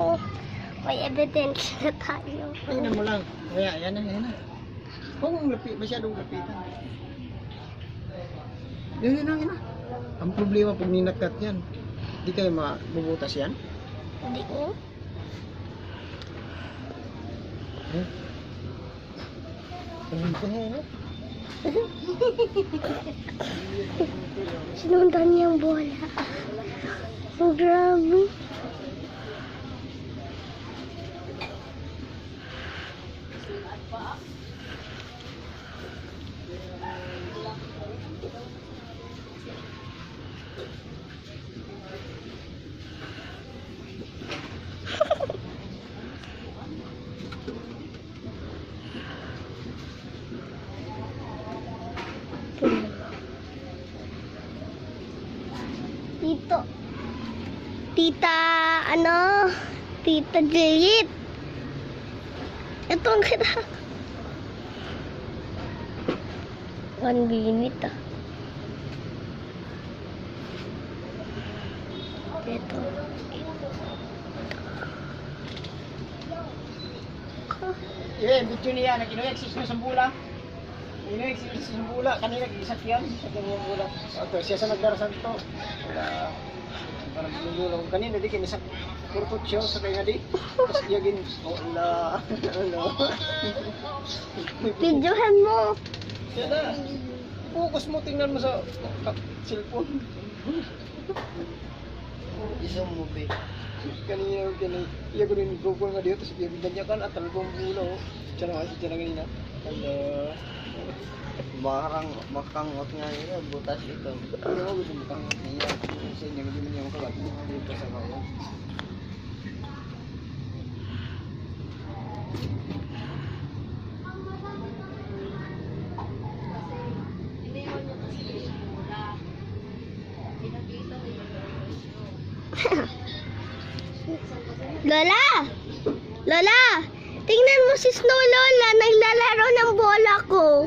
ko. May evidence na tayo. Tingnan mo lang. Kaya, yan na, yan na. Huwag mong lapit, masyadong lapitan. Yan, yan na, yan na. Ang problema pag ninakat yan, di kayo mabubutas yan. Hindi ko. Eh? Ayun pa nga, no? Sinundan niya ang bola. Ang grabe. Tito. Tita, ano? Tita Jayit. Ito ang kita. One minute ah. Ito. Eh, video niya, nag-ino-exist na sa bula. Ino-exist sa bula, kanina gisak yan, sa kanyang bula. Ito, siya sa nagdarasan to. Wala, parang binulong. Kanina di kinisak kurkot siya sa kanya di. Tapos iya gin, wala, ano. Videohan mo. Yan na. Focus mo, tingnan mo sa cellphone. Isang movie. Kanina, kanina, iya ko rin Google nga dito, tapos iya ganyan kan at talbong bulo. Diyan na, diyan na kanina. Hello. Marang makangot nga yun, butas ito. Hindi mo gusto makangot niya. Kasi hindi mo niya makagat dito sa kayo. Lola! Lola! Tingnan mo si Snow Lola, naglalaro ng bola ko.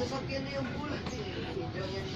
Sasakyan na yung bulat. Video yan